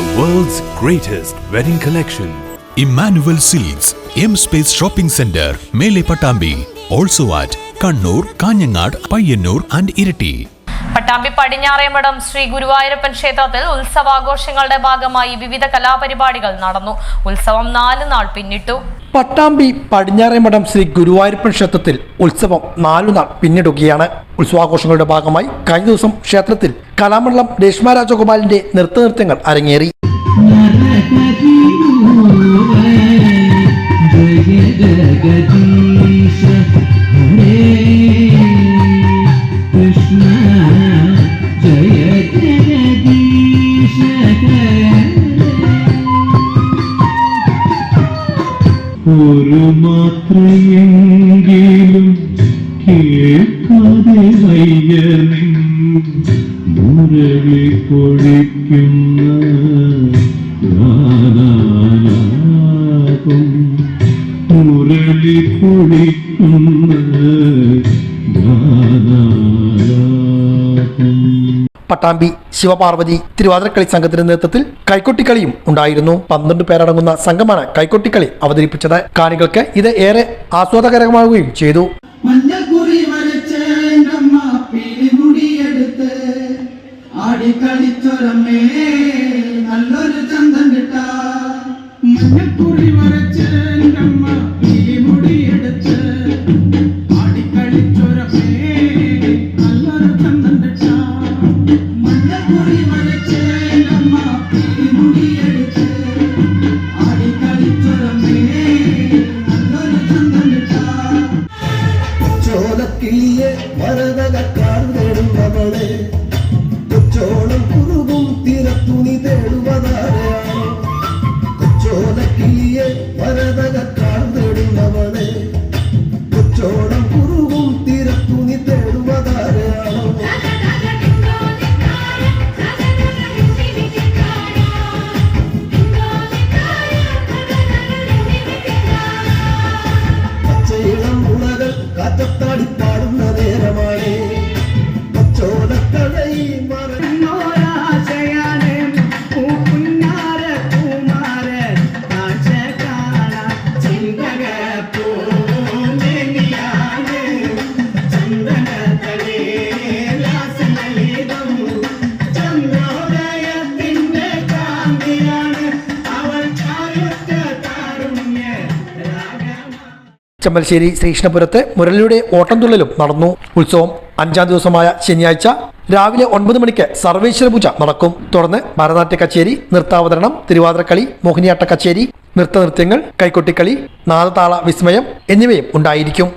The world's greatest wedding collection. Emmanuel silks M Space Shopping Center, Mele Patambi. Also at Kannur, Kanyangad, Payyanur and Irati. Pattambi Padinjaremadom Sri Guruvayurappan ക്ഷേത്രത്തിൽ ഉത്സവാഘോഷങ്ങളുടെ ഭാഗമായി വിവിധ കലാപരിപാടികൾ നടന്നു ഉത്സവം നാല് നാൾ പിന്നിട്ടു പട്ടാമ്പി പടിഞ്ഞാറേമഠം ശ്രീ ഗുരുവായൂരപ്പൻ ക്ഷേത്രത്തിൽ ഉത്സവം നാലുനാൾ പിന്നിടുകയാണ് ഉത്സവാഘോഷങ്ങളുടെ ഭാഗമായി കഴിഞ്ഞ ദിവസം ക്ഷേത്രത്തിൽ കലാമണ്ഡലം രേഷ്മ രാജഗോപാലിന്റെ നൃത്തനൃത്യങ്ങൾ അരങ്ങേറി ജഗദീശ ഹരേ കൃഷ്ണ ജയ ജഗദീശ ഒരു മാത്രയെങ്കിലും കേൾക്കാതെ വയ്യനിൻ മുരളി പൊഴിക്കുന്ന ഗാനാലാപം മുരളി ഗാനാലാപം പട്ടാമ്പി ശിവപാർവതി തിരുവാതിരക്കളി സംഘത്തിന്റെ നേതൃത്വത്തിൽ കൈക്കൊട്ടിക്കളിയും ഉണ്ടായിരുന്നു. പന്ത്രണ്ട് പേരടങ്ങുന്ന സംഘമാണ് കൈക്കൊട്ടിക്കളി അവതരിപ്പിച്ചത്. കാണികൾക്ക് ഇത് ഏറെ ആസ്വാദകരമാവുകയും ചെയ്തു. നല്ലൊരു ചന്തം കിട്ട. മഞ്ഞക്കുറി கிளிய மரதக கார்ந்தெடும் அவளே ചെമ്മൽശ്ശേരി ശ്രീകൃഷ്ണപുരത്ത് മുരളിയുടെ ഓട്ടംതുള്ളലും നടന്നു. ഉത്സവം അഞ്ചാം ദിവസമായ ശനിയാഴ്ച രാവിലെ ഒൻപത് മണിക്ക് സർവേശ്വര പൂജ നടക്കും. തുടർന്ന് ഭരതനാട്യ കച്ചേരി നൃത്താവതരണം തിരുവാതിരക്കളി മോഹിനിയാട്ട കച്ചേരി നൃത്തനൃത്യങ്ങൾ കൈക്കൊട്ടിക്കളി നാദതാള വിസ്മയം എന്നിവയും ഉണ്ടായിരിക്കും.